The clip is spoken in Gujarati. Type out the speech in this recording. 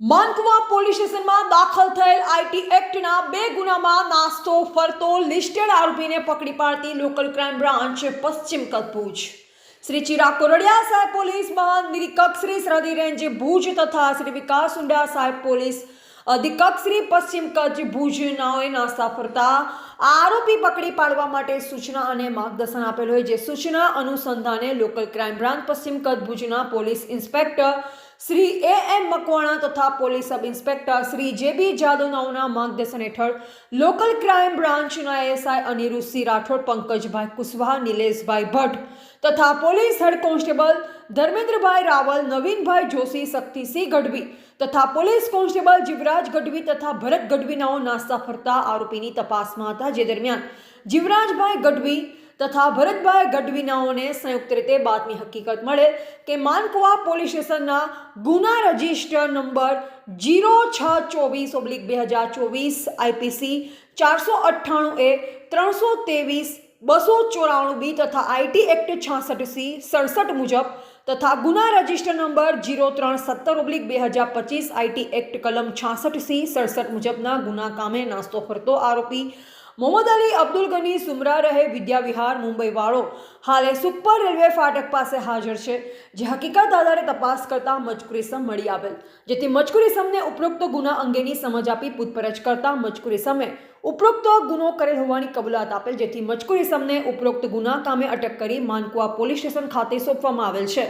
માનકુવા પોલીસ સ્ટેશનમાં દાખલ થયેલ આઈટી એક્ટના બે ગુનામાં નાસ્તો, ફરતો, લિસ્ટેડ આરોપીને પકડી પાડતી લોકલ ક્રાઇમ બ્રાન્ચ પશ્ચિમ કચ્છ શ્રી ચિરાગ કોરડિયા સાહેબ પોલીસ મહાનિરીક્ષક શ્રી સરહદી રેન્જ ભુજ તથા શ્રી વિકાસ ઉંડા સાહેબ પોલીસ અધિકક શ્રી પશ્ચિમ કચ્છ ભુજનાઓએ નાસ્તા ફરતા આરોપી પકડી પાડવા માટે સૂચના અને માર્ગદર્શન આપેલ હોય, જે સૂચના અનુસંધાને લોકલ ક્રાઇમ બ્રાન્ચ પશ્ચિમ કચ્છ ભુજના police inspector Shri A M Makwana તથા પોલીસ સબ ઇન્સ્પેક્ટર શ્રી જે બી જાદવનાઓના માર્ગદર્શન હેઠળ લોકલ ક્રાઇમ બ્રાન્ચના એએસઆઈ અનિરુદ્ધસિંહ રાઠોડ, પંકજભાઈ કુશવાહા, નિલેશભાઈ ભટ્ટ તથા police head constable Dharmendrabhai Raval, Navinbhai Joshi, Shaktisinh Gadhvi તથા પોલીસ કોન્સ્ટેબલ જીવરાજ ગઢવી તથા ભરત ગઢવીનાઓ નાસ્તા ફરતા આરોપીની તપાસમાં હતા. જે દરમિયાન જીવરાજભાઈ ગઢવી તથા ભરતભાઈ ગઢવીનાઓને સંયુક્ત રીતે બાતમી હકીકત મળે કે માનકુવા પોલીસ સ્ટેશનના ગુના રજિસ્ટર નંબર જીરો છ ચોવીસ ઓબ્લિક બે હજાર ચોવીસ આઈપીસી ચારસો અઠ્ઠાણું એ ત્રણસો ત્રેવીસ બસો ચોરાણું બી તથા આઈટી એક્ટ છાસઠ સી સડસઠ મુજબ તથા ગુના રજિસ્ટર નંબર જીરો ત્રણ સત્તર ઓબ્લિક બે હજાર પચીસ આઈટી એક્ટ કલમ છાસઠ સી સડસઠ મુજબના ગુના કામે નાસ્તો ફરતો આરોપી મોહમ્મદ અલી, અબ્દુલ ગની, સુમરા રહે, વિદ્યા વિહાર, મુંબઈ હાલે સુપર રેલવે ફાટક પાસે હાજર છે, જે હકીકત આધારે તપાસ કરતા મજકૂરી સમ મળી આવેલ. જેથી મજકૂરી સમને ઉપરોક્ત ગુના અંગેની સમજ આપી પૂછપરછ કરતા મજકૂરી સમે ઉપરોક્ત ગુનો કરેલ હોવાની કબૂલાત આપેલ, જેથી મજકૂરી સમને ઉપરોક્ત ગુના કામે અટક કરી માનકુવા પોલીસ સ્ટેશન ખાતે સોંપવામાં આવેલ છે.